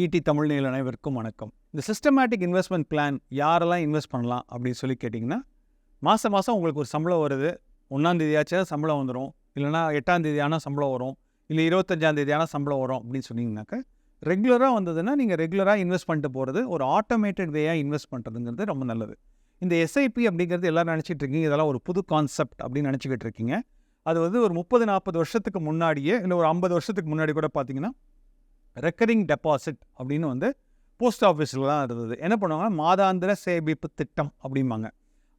ED Tamil நேயர்கள் அனைவருக்கும் வணக்கம். இந்த சிஸ்டமேட்டிக் இன்வெஸ்ட்மெண்ட் பிளான் யாரெல்லாம் இன்வெஸ்ட் பண்ணலாம் அப்படின்னு சொல்லி கேட்டிங்கன்னா மாதம் மாதம் உங்களுக்கு ஒரு சம்பளம் வருது. ஒன்றாந்தேதியாச்சும் சம்பளம் வந்துடும் இல்லைனா எட்டாந்தேதி ஆனால் சம்பளம் வரும். இல்லை இருபத்தஞ்சாந்தேதி ஆனால் சம்பளம் வரும் அப்படின்னு சொன்னீங்கன்னாக்கா ரெகுலராக வந்ததுன்னா நீங்கள் ரெகுலராக இன்வெஸ்ட் பண்ணிட்டு போகிறது ஒரு ஆட்டோமேட்டட் வேயாக இன்வெஸ்ட் பண்ணுறதுங்கிறது ரொம்ப நல்லது. இந்த எஸ்ஐபி அப்படிங்கிறது எல்லோரும் நினச்சிட்டு இருக்கீங்க. இதெல்லாம் ஒரு புது கான்செப்ட் அப்படின்னு நினச்சிக்கிட்டு இருக்கீங்க. அது வந்து ஒரு முப்பது நாற்பது வருஷத்துக்கு முன்னாடியே இல்லை ஒரு ஐம்பது வருஷத்துக்கு முன்னாடி கூட பார்த்தீங்கன்னா ரெக்கரிங் டெபாசிட் அப்படின்னு வந்து போஸ்ட் ஆஃபீஸ்லாம் இருந்தது. என்ன பண்ணுவாங்கன்னா மாதாந்திர சேமிப்பு திட்டம் அப்படிம்பாங்க.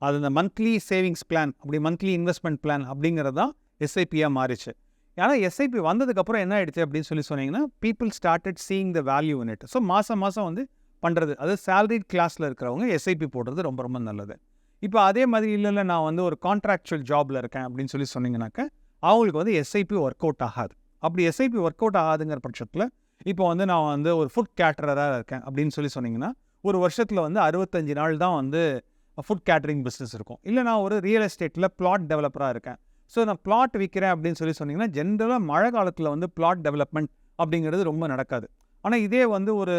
அது இந்த மந்த்லி சேவிங்ஸ் பிளான் அப்படி மந்த்லி இன்வெஸ்ட்மெண்ட் பிளான் அப்படிங்கிறது தான் எஸ்ஐபியாக மாறிச்சு. ஏன்னா எஸ்ஐபி வந்ததுக்கப்புறம் என்ன ஆயிடுச்சு அப்படின்னு சொல்லி சொன்னீங்கன்னா people started seeing the value in it so மாதம் மாதம் வந்து பண்ணுறது அது சேலரிட் கிளாஸில் இருக்கிறவங்க எஸ்ஐபி போடுறது ரொம்ப ரொம்ப நல்லது. இப்போ அதே மாதிரி இல்லை இல்லை நான் வந்து ஒரு கான்ட்ராக்சுவல் ஜாபில் இருக்கேன் அப்படின்னு சொல்லி சொன்னீங்கன்னாக்க அவங்களுக்கு வந்து எஸ்ஐபி ஒர்க் அவுட் ஆகாது. அப்படி எஸ்ஐபி ஒர்க் அவுட் ஆகாதுங்கிற பட்சத்தில் இப்போ வந்து நான் வந்து ஒரு ஃபுட் கேட்டரராக இருக்கேன் அப்படின்னு சொல்லி சொன்னீங்கன்னா ஒரு வருஷத்தில் வந்து அறுபத்தஞ்சு நாள் தான் வந்து ஃபுட் கேட்டரிங் பிஸ்னஸ் இருக்கும். இல்லை நான் ஒரு ரியல் எஸ்டேட்டில் பிளாட் டெவலப்பராக இருக்கேன். ஸோ நான் பிளாட் விற்கிறேன் அப்படின்னு சொல்லி சொன்னிங்கன்னா ஜென்ரலாக மழை காலத்தில் வந்து பிளாட் டெவலப்மெண்ட் அப்படிங்கிறது ரொம்ப நடக்காது. ஆனால் இதே வந்து ஒரு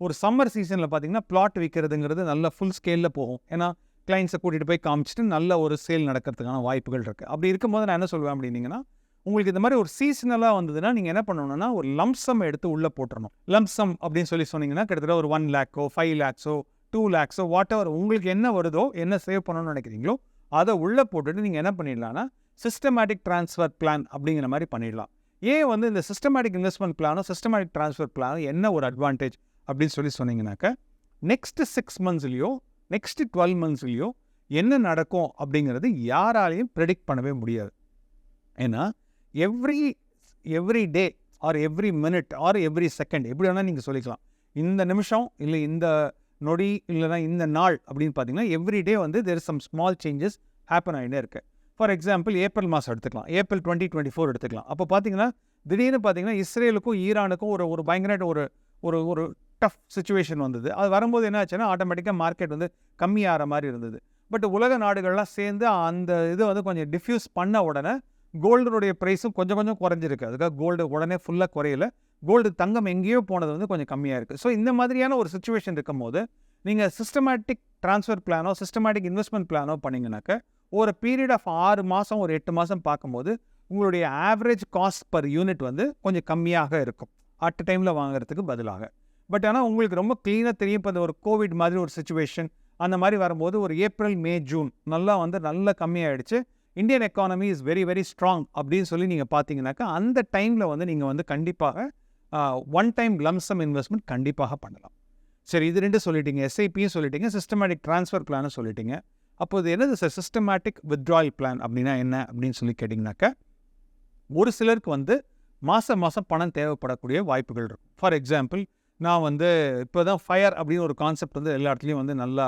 ஒரு சம்மர் சீசனில் பார்த்தீங்கன்னா பிளாட் விற்கிறதுங்கிறது நல்ல ஃபுல் ஸ்கேலில் போகும். ஏன்னா கிளைண்ட்ஸை கூட்டிகிட்டு போய் காமிச்சிட்டு நல்ல ஒரு சேல் நடக்கிறதுக்கான வாய்ப்புகள் இருக்குது அப்படி இருக்கும்போது நான் என்ன சொல்லுவேன் அப்படின்னீங்கன்னா உங்களுக்கு இந்த மாதிரி ஒரு சீசனலாக வந்ததுன்னா நீங்கள் என்ன பண்ணணும்னா ஒரு லம்சம் எடுத்து உள்ளே போட்டுறணும். லம்சம் அப்படின்னு சொல்லி சொன்னீங்கன்னா கிட்டத்தட்ட ஒரு ஒன் லேக்கோ ஃபைவ் லேக்ஸோ டூ லேக்ஸோ வாட் எவர் உங்களுக்கு என்ன வருதோ என்ன சேவ் பண்ணணும்னு நினைக்கிறீங்களோ அதை உள்ளே போட்டுட்டு நீங்கள் என்ன பண்ணிடலாம்னா சிஸ்டமேட்டிக் ட்ரான்ஸ்ஃபர் பிளான் அப்படிங்கிற மாதிரி பண்ணிடலாம். ஏன் வந்து இந்த சிஸ்டமேட்டிக் இன்வெஸ்ட்மெண்ட் பிளானும் சிஸ்டமேட்டிக் ட்ரான்ஸ்ஃபர் பிளானும் என்ன ஒரு அட்வான்டேஜ் அப்படின்னு சொல்லி சொன்னீங்கன்னாக்க நெக்ஸ்ட் சிக்ஸ் மந்த்ஸ்லேயோ நெக்ஸ்ட் டுவெல் மந்த்ஸ்லேயோ என்ன நடக்கும் அப்படிங்கிறது யாராலையும் ப்ரெடிக்ட் பண்ணவே முடியாது. ஏன்னா every every day or every minute or every second எப்படி வேணால் நீங்கள் சொல்லிக்கலாம். இந்த நிமிஷம் இல்லை இந்த நொடி இல்லைனா இந்த நாள் அப்படின்னு பார்த்தீங்கன்னா எவ்ரி டே வந்து there some small changes happen ஆகிட்டே இருக்கு. ஃபார் எக்ஸாம்பிள் ஏப்ரல் மாதம் எடுத்துக்கலாம். ஏப்ரல் டுவெண்ட்டி டுவெண்ட்டி ஃபோர் எடுத்துக்கலாம். அப்போ பார்த்தீங்கன்னா திடீர்னு பார்த்தீங்கன்னா இஸ்ரேலுக்கும் ஈரானுக்கும் ஒரு ஒரு பயங்கர ஒரு ஒரு ஒரு டஃப் சுச்சுவேஷன் வந்தது. அது வரும்போது என்ன ஆச்சுன்னா ஆட்டோமேட்டிக்காக மார்க்கெட் வந்து கம்மியாகிற மாதிரி இருந்தது. பட் உலக நாடுகள்லாம் சேர்ந்து அந்த இதை வந்து கொஞ்சம் டிஃப்யூஸ் பண்ண உடனே கோல்டுனுடைய ப்ரைஸும் கொஞ்சம் கொஞ்சம் குறைஞ்சிருக்கு. அதுக்காக கோல்டு உடனே ஃபுல்லாக குறையல. கோல்டு தங்கம் எங்கேயோ போனது வந்து கொஞ்சம் கம்மியாக இருக்குது ஸோ இந்த மாதிரியான ஒரு சுச்சுவேஷன் இருக்கும் போது நீங்கள் சிஸ்டமேட்டிக் ட்ரான்ஸ்ஃபர் பிளானோ சிஸ்டமேட்டிக் இன்வெஸ்ட்மெண்ட் பிளானோ பண்ணிங்கனாக்க ஒரு பீரியட் ஆஃப் ஆறு மாதம் ஒரு எட்டு மாதம் பார்க்கும்போது உங்களுடைய ஆவரேஜ் காஸ்ட் பர் யூனிட் வந்து கொஞ்சம் கம்மியாக இருக்கும். அட் டைமில் வாங்குறதுக்கு பதிலாக. பட் ஆனால் உங்களுக்கு ரொம்ப க்ளீனாக தெரியும். இப்போ இந்த ஒரு கோவிட் மாதிரி ஒரு சுச்சுவேஷன் அந்த மாதிரி வரும்போது ஒரு ஏப்ரல் மே ஜூன் நல்லா வந்து நல்லா கம்மியாயிடுச்சு. Indian economy is very very strong அப்படின்னு சொல்லி நீங்கள் பார்த்தீங்கன்னாக்கா அந்த டைமில் வந்து நீங்கள் வந்து கண்டிப்பாக ஒன் டைம் லம்சம் இன்வெஸ்ட்மெண்ட் கண்டிப்பாக பண்ணலாம். சரி இது ரெண்டு சொல்லிட்டீங்க. எஸ்ஐபியும் சொல்லிட்டீங்க. சிஸ்டமேட்டிக் ட்ரான்ஸ்ஃபர் பிளானும் சொல்லிட்டீங்க. அப்போ இது என்னது சார் சிஸ்டமேட்டிக் வித்ட்ராயல் பிளான் அப்படின்னா என்ன அப்படின்னு சொல்லி கேட்டிங்கனாக்கா ஒரு சிலருக்கு வந்து மாதம் மாதம் பணம் தேவைப்படக்கூடிய வாய்ப்புகள் இருக்கும். ஃபார் எக்ஸாம்பிள் நான் வந்து இப்போ தான் ஃபயர் அப்படின்னு ஒரு கான்செப்ட் வந்து எல்லா இடத்துலையும் வந்து நல்லா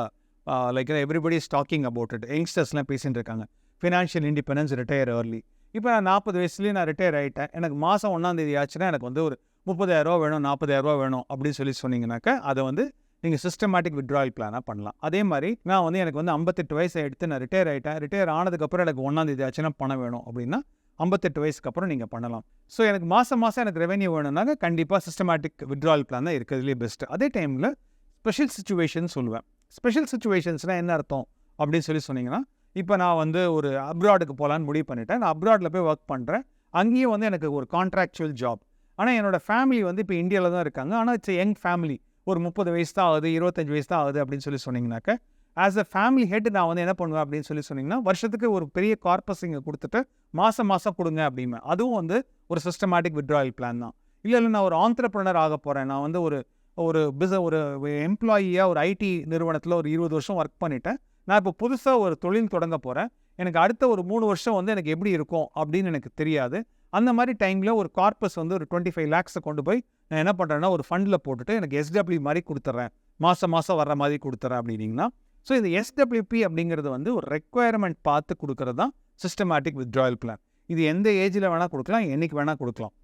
like everybody talking about it யங்ஸ்டர்ஸ்லாம் பேசிகிட்டு இருக்காங்க. ஃபினான்ஷியல் இண்டிபெண்டன்ஸ் ரிட்டையர் ஏர்லி இப்போ நான் நாற்பது வயசுலேயே நான் ரிட்டையர் ஆகிட்டேன் எனக்கு மாதம் ஒன்றாந்தேதி ஆச்சுன்னா எனக்கு வந்து ஒரு முப்பதாயிரரூவா வேணும் நாற்பதாயிரரூவா வேணும் அப்படின்னு சொல்லி சொன்னீங்கன்னாக்கா அதை வந்து நீங்கள் சிஸ்டமேட்டிக் விட்ராயல் பிளானாக பண்ணலாம். அதே மாதிரி நான் வந்து எனக்கு வந்து ஐம்பத்தெட்டு வயசு எடுத்து நான் ரிட்டையர் ஆகிட்டேன் ரிட்டையர் ஆனதுக்கப்புறம் எனக்கு ஒன்றாந்தேதி ஆச்சுன்னா பணம் வேணும் அப்படின்னா ஐம்பத்தெட்டு வயசுக்கு அப்புறம் நீங்கள் பண்ணலாம். ஸோ எனக்கு மாதம் மாதம் எனக்கு ரெவென்யூ வேணும்னாக்க கண்டிப்பாக சிஸ்டமேட்டிக் விட்ரால் பிளான் தான் இருக்கிறதுலே பெஸ்ட்டு அதே டைமில் ஸ்பெஷல் சுச்சுவேஷன் சொல்லுவேன். ஸ்பெஷல் சுச்சுவேஷன்ஸ்னால் என்ன அர்த்தம் அப்படின்னு சொல்லி சொன்னீங்கன்னா இப்போ நான் வந்து ஒரு அப்ராடுக்கு போகலான்னு முடிவு பண்ணிட்டேன். நான் அப்ராடில் போய் ஒர்க் பண்ணுறேன் அங்கேயும் வந்து எனக்கு ஒரு கான்ட்ராக்சுவல் ஜாப் ஆனால் என்னோடய ஃபேமிலி வந்து இப்போ இந்தியாவில் தான் இருக்காங்க. ஆனால் இட்ஸ் யங் ஃபேமிலி ஒரு முப்பது வயசு தான் ஆகுது இருபத்தஞ்சி வயசு தான் ஆகுது அப்படின்னு சொல்லி சொன்னீங்கன்னாக்க ஆஸ் அ ஃபேமிலி ஹெட் நான் வந்து என்ன பண்ணுவேன் அப்படின்னு சொல்லி சொன்னீங்கன்னா வருஷத்துக்கு ஒரு பெரிய கார்பஸ் இங்கே கொடுத்துட்டு மாதம் மாதம் கொடுங்க அப்படிமே அதுவும் வந்து ஒரு சிஸ்டமேட்டிக் விட்ராயல் பிளான் தான். இல்லை இல்லை நான் ஒரு ஆண்டர்ப்ரனர் ஆக போகிறேன் நான் வந்து ஒரு ஒரு பிஸ ஒரு எம்ப்ளாயியாக ஒரு ஐடி நிறுவனத்தில் ஒரு இருபது வருஷம் ஒர்க் பண்ணிட்டேன். நான் இப்போ புதுசாக ஒரு தொழில் தொடங்க போகிறேன் எனக்கு அடுத்த ஒரு மூணு வருஷம் வந்து எனக்கு எப்படி இருக்கும் அப்படின்னு எனக்கு தெரியாது. அந்த மாதிரி டைமில் ஒரு கார்பஸ் வந்து ஒரு டுவெண்ட்டி ஃபைவ் லேக்ஸை கொண்டு போய் நான் என்ன பண்ணுறேன்னா ஒரு ஃபண்டில் போட்டுட்டு எனக்கு எஸ்டபிள்யூ மாதிரி கொடுத்துட்றேன் மாதம் மாதம் வர்ற மாதிரி கொடுத்துறேன் அப்படின்னீங்கன்னா ஸோ இந்த எஸ்டபிள்யூபி அப்படிங்கிறது வந்து ஒரு ரெக்குவயர்மெண்ட் பார்த்து கொடுக்கறது தான் சிஸ்டமேட்டிக் வித்ட்ராயல் பிளான் இது எந்த ஏஜில் வேணால் கொடுக்கலாம் என்றைக்கு வேணால் கொடுக்கலாம்.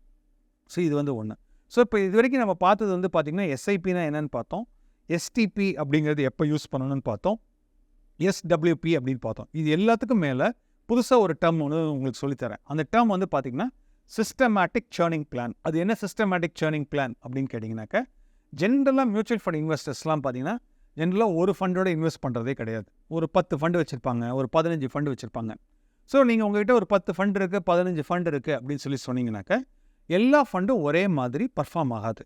ஸோ இது வந்து ஒன்று ஸோ இப்போ இது வரைக்கும் நம்ம பார்த்தது வந்து பார்த்திங்கன்னா எஸ்ஐபினா என்னென்னு பார்த்தோம். எஸ்டிபி அப்படிங்கிறது எப்போ யூஸ் பண்ணணும்னு பார்த்தோம். எஸ்டபிள்யூபி அப்படின்னு பார்த்தோம். இது எல்லாத்துக்கும் மேலே புதுசாக ஒரு டேர்ம் ஒன்று உங்களுக்கு சொல்லித்தரேன். அந்த டேர்ம் வந்து பார்த்திங்கன்னா சிஸ்டமேட்டிக் சேர்னிங் பிளான் அது என்ன சிஸ்டமேட்டிக் சேர்னிங் பிளான் அப்படின்னு கேட்டிங்கனாக்கா ஜென்ரலாக மியூச்சுவல் ஃபண்ட் இன்வெஸ்டர்ஸ்லாம் பார்த்தீங்கன்னா ஜென்ரலாக ஒரு ஃபண்டோட இன்வெஸ்ட் பண்ணுறதே கிடையாது. ஒரு பத்து ஃபண்டு வச்சுருப்பாங்க ஒரு பதினஞ்சு ஃபண்டு வச்சுருப்பாங்க. ஸோ நீங்கள் உங்ககிட்ட ஒரு பத்து ஃபண்ட் இருக்குது பதினஞ்சு ஃபண்ட் இருக்குது அப்படின்னு சொல்லி சொன்னீங்கன்னாக்க எல்லா ஃபண்டும் ஒரே மாதிரி பர்ஃபார்ம் ஆகாது.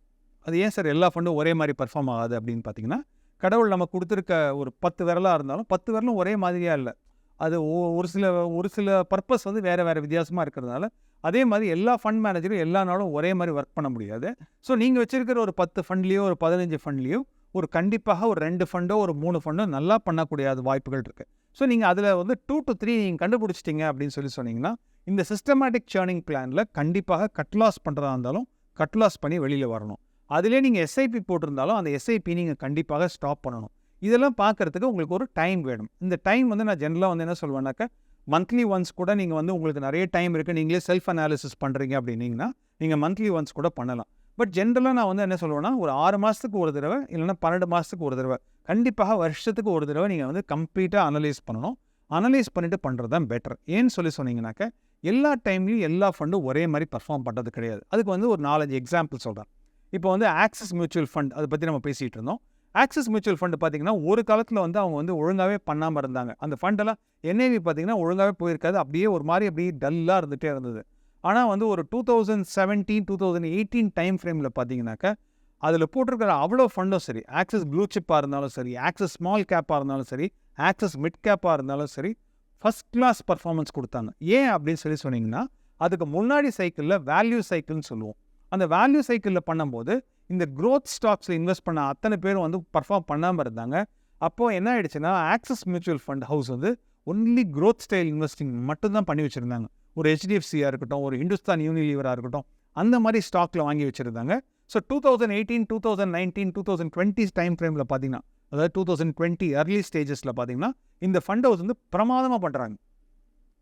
அது ஏன் சார் எல்லா ஃபண்டும் ஒரே மாதிரி பர்ஃபார்ம் ஆகாது அப்படின்னு பார்த்தீங்கன்னா கடவுள் நம்ம கொடுத்துருக்க ஒரு பத்து விரலாக இருந்தாலும் பத்து விரலும் ஒரே மாதிரியாக இல்லை. அது ஒ- ஒரு சில ஒரு சில பர்பஸ் வந்து வேறு வேறு வித்தியாசமாக இருக்கிறதுனால அதே மாதிரி எல்லா ஃபண்ட் மேனேஜரும் எல்லா நாளும் ஒரே மாதிரி ஒர்க் பண்ண முடியாது. ஸோ நீங்கள் வச்சுருக்கிற ஒரு பத்து ஃபண்ட்லேயோ ஒரு பதினஞ்சு ஃபண்ட்லேயோ ஒரு கண்டிப்பாக ஒரு ரெண்டு ஃபண்டோ ஒரு மூணு ஃபண்டோ நல்லா பண்ணக்கூடிய அது வாய்ப்புகள் இருக்குது ஸோ நீங்கள் அதில் வந்து டூ டு த்ரீ நீங்கள் கண்டுபிடிச்சிட்டிங்க அப்படின்னு சொல்லி சொன்னீங்கன்னா இந்த சிஸ்டமேட்டிக் சேர்னிங் பிளானில் கண்டிப்பாக கட் லாஸ் பண்ணுறதா இருந்தாலும் கட் லாஸ் பண்ணி வெளியில் வரணும். அதிலே நீங்கள் எஸ்ஐபி போட்டிருந்தாலும் அந்த எஸ்ஐபி நீங்கள் கண்டிப்பாக ஸ்டாப் பண்ணணும். இதெல்லாம் பார்க்குறதுக்கு உங்களுக்கு ஒரு டைம் வேணும். இந்த டைம் வந்து நான் ஜென்ரலாக வந்து என்ன சொல்வேன்னாக்கா மந்த்லி ஒன்ஸ் கூட நீங்கள் வந்து உங்களுக்கு நிறைய டைம் இருக்குது நீங்களே செல்ஃப் அனாலிசிஸ் பண்ணுறீங்க அப்படின்னீங்கன்னா நீங்கள் மந்த்லி ஒன்ஸ் கூட பண்ணலாம். பட் ஜென்ரலாக நான் வந்து என்ன சொல்லுவேன்னா ஒரு ஆறு மாதத்துக்கு ஒரு தடவை இல்லைன்னா பன்னெண்டு மாதத்துக்கு ஒரு தடவை கண்டிப்பாக வருஷத்துக்கு ஒரு தடவை நீங்கள் வந்து கம்ப்ளீட்டாக அனலைஸ் பண்ணணும். அனலைஸ் பண்ணிட்டு பண்ணுறது தான் பெட்டர் ஏன்னு சொல்லி சொன்னீங்கன்னாக்க எல்லா டைம்லையும் எல்லா ஃபண்டும் ஒரே மாதிரி பர்ஃபார்ம் பண்ணுறது கிடையாது. அதுக்கு வந்து ஒரு நாலஞ்சு எக்ஸாம்பிள் சொல்கிறேன் இப்போ வந்து ஆக்சிஸ் மியூச்சுவல் ஃபண்ட் அதை பற்றி நம்ம பேசிகிட்டு இருந்தோம். ஆக்சிஸ் மியூச்சுவல் ஃபண்ட் பார்த்திங்கன்னா ஒரு காலத்தில் வந்து அவங்க வந்து ஒழுங்காகவே பண்ணாமல் இருந்தாங்க. அந்த ஃபண்டெல்லாம் என்ஐவி பார்த்தீங்கன்னா ஒழுங்காகவே போயிருக்காது. அப்படியே ஒரு மாதிரி அப்படியே டல்லாக இருந்துகிட்டே இருந்தது. ஆனால் வந்து ஒரு two thousand seventeen two thousand eighteen time ஃப்ரேமில் பார்த்தீங்கன்னாக்கா அதில் போட்டிருக்கிற அவ்வளோ ஃபண்டும் சரி ஆக்சஸ் ப்ளூ சிப்பாக இருந்தாலும் சரி ஆக்சஸ் ஸ்மால் கேப்பாக இருந்தாலும் சரி ஆக்சஸ் மிட் கேப்பாக இருந்தாலும் சரி ஃபஸ்ட் கிளாஸ் பர்ஃபார்மன்ஸ் கொடுத்தாங்க. ஏன் அப்படின்னு சொல்லி சொன்னீங்கன்னா அதுக்கு முன்னாடி சைக்கிளில் வேல்யூ சைக்கிள்னு சொல்லுவோம். அந்த வேல்யூ சைக்கிளில் பண்ணும்போது இந்த க்ரோத் ஸ்டாக்ஸில் இன்வெஸ்ட் பண்ண அத்தனை பேரும் வந்து பர்ஃபார்ம் பண்ணாமல் இருந்தாங்க. அப்போது என்ன ஆயிடுச்சுன்னா ஆக்சஸ் மியூச்சுவல் ஃபண்ட் ஹவுஸ் வந்து ஒன்லி க்ரோத் ஸ்டைல் இன்வெஸ்டிங் மட்டும்தான் பண்ணி வச்சுருந்தாங்க. ஒரு ஹெச்டிஎஃப்சியாக இருக்கட்டும் ஒரு ஹிந்துஸ்தான் யூனிலீவராக இருக்கட்டும் அந்த மாதிரி ஸ்டாக்கில் வாங்கி வச்சுருந்தாங்க. So two thousand eighteen two thousand nineteen two thousand twenty time ஃப்ரேமில் பார்த்தீங்கன்னா அதாவது டூ தௌசண்ட் டுவெண்ட்டி அர்லி ஸ்டேஜஸில் பார்த்தீங்கன்னா இந்த ஃபண்ட் ஹவுஸ் வந்து பிரமாதமாக பண்ணுறாங்க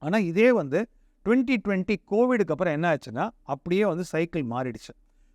ஆனால் இதே வந்து டுவெண்ட்டி டுவெண்ட்டி கோவிடுக்கு அப்புறம் என்ன ஆச்சுன்னா அப்படியே வந்து சைக்கிள் மாறிடுச்சு.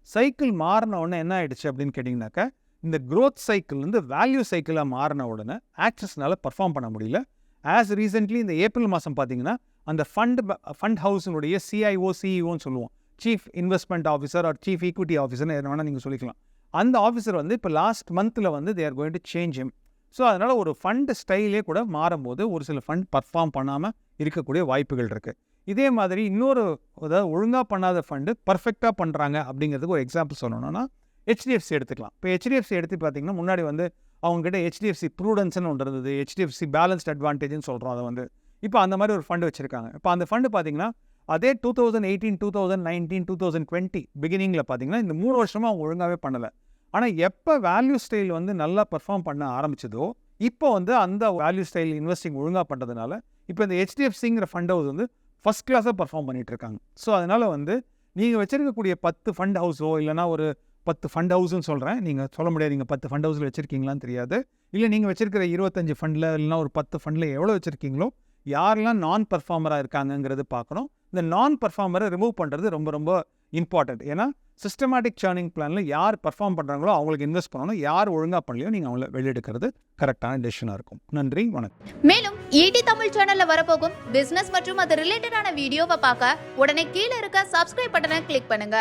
சைக்கிள் மாறின உடனே என்ன ஆயிடுச்சு அப்படின்னு கேட்டிங்கனாக்கா இந்த க்ரோத் சைக்கிள் வந்து வேல்யூ சைக்கிளாக மாறின உடனே ஆக்சஸ்னால பர்ஃபார்ம் பண்ண முடியல. ஆஸ் ரீசென்ட்லி இந்த ஏப்ரல் மாதம் பார்த்தீங்கன்னா அந்த ஃபண்ட் ஃபண்ட் ஹவுஸினுடைய சிஐஓ சிஇஓன்னு சொல்லுவோம். Chief investment officer or chief equity ஆஃபீஸர்னு என்ன வேணால் நீங்கள் சொல்லிக்கலாம். அந்த ஆஃபீஸர் வந்து இப்போ லாஸ்ட் மந்தில் வந்து they are going to change him so அதனால் ஒரு ஃபண்ட் ஸ்டைலே கூட மாறும்போது ஒரு சில ஃபண்ட் பர்ஃபார்ம் பண்ணாமல் இருக்கக்கூடிய வாய்ப்புகள் இருக்குது இதே மாதிரி இன்னொரு அதாவது ஒழுங்காக பண்ணாத ஃபண்டு பர்ஃபெக்டாக பண்ணுறாங்க அப்படிங்கிறதுக்கு ஒரு எக்ஸாம்பிள் சொல்லணும்னா ஹெச்டிஎஃப்சி எடுத்துக்கலாம். இப்போ ஹெச்டிஎஃப்சி எடுத்து பார்த்தீங்கன்னா முன்னாடி வந்து அவங்ககிட்ட ஹெச்டிஎஃப்சி ப்ரூடன்ஸ்னு ஒன்று இருந்தது. ஹெச்டிஎஃப்சி பேலன்ஸ்ட் அட்வான்டேஜ்னு சொல்கிறோம் அதை வந்து. இப்போ அந்த மாதிரி ஒரு ஃபண்டு வச்சுருக்காங்க. இப்போ அந்த ஃபண்டு பார்த்தீங்கன்னா அதே two thousand eighteen two thousand nineteen two thousand twenty பிகினிங்கில் பார்த்தீங்கன்னா இந்த மூணு வருஷமாக அவங்க ஒழுங்காகவே பண்ணலை. ஆனால் எப்போ வேல்யூ ஸ்டைல் வந்து நல்லா பர்ஃபார்ம் பண்ண ஆரம்பிச்சதோ இப்போ வந்து அந்த வேல்யூ ஸ்டைல் இன்வெஸ்டிங் ஒழுங்காக பண்ணுறதுனால இப்போ இந்த ஹெச்டிஎஃப்சிங்கிற ஃபண்ட் ஹவுஸ் வந்து ஃபஸ்ட் கிளாஸாக பர்ஃபார்ம் பண்ணிட்டு இருக்காங்க ஸோ அதனால் வந்து நீங்கள் வச்சிருக்கக்கூடிய பத்து ஃபண்ட் ஹவுஸோ இல்லைனா ஒரு பத்து ஃபண்ட் ஹவுஸ்னு சொல்கிறேன் நீங்கள் சொல்ல முடியாது நீங்கள் பத்து ஃபண்ட் ஹவுஸில் வச்சுருக்கீங்களான்னு தெரியாது. இல்லை நீங்கள் வச்சுருக்கிற இருபத்தஞ்சி ஃபண்டில் இல்லைனா ஒரு பத்து ஃபண்டில் எவ்வளோ வச்சுருக்கீங்களோ யாரெல்லாம் நான் பர்ஃபார்மராக இருக்காங்கங்கிறது பார்க்கணும் இந்த நான் பர்ஃபார்மரை ரிமூவ் பண்ணுறது ரொம்ப ரொம்ப இம்பார்ட்டண்ட் ஏன்னா சிஸ்டமேட்டிக் சேர்னிங் பிளானில் யார் பர்ஃபார்ம் பண்ணுறாங்களோ அவங்களுக்கு இன்வெஸ்ட் பண்ணணும். யார் ஒழுங்காக பண்ணலையோ நீங்கள் அவங்கள வெளியெடுக்கிறது கரெக்டான டெசிஷனாக இருக்கும். நன்றி வணக்கம். மேலும் ஈடி தமிழ் சேனலில் வரப்போகும் பிஸ்னஸ் மற்றும் அது ரிலேட்டடான வீடியோவை பார்க்க உடனே கீழே இருக்க சப்ஸ்கிரைப் பட்டனை கிளிக் பண்ணுங்க.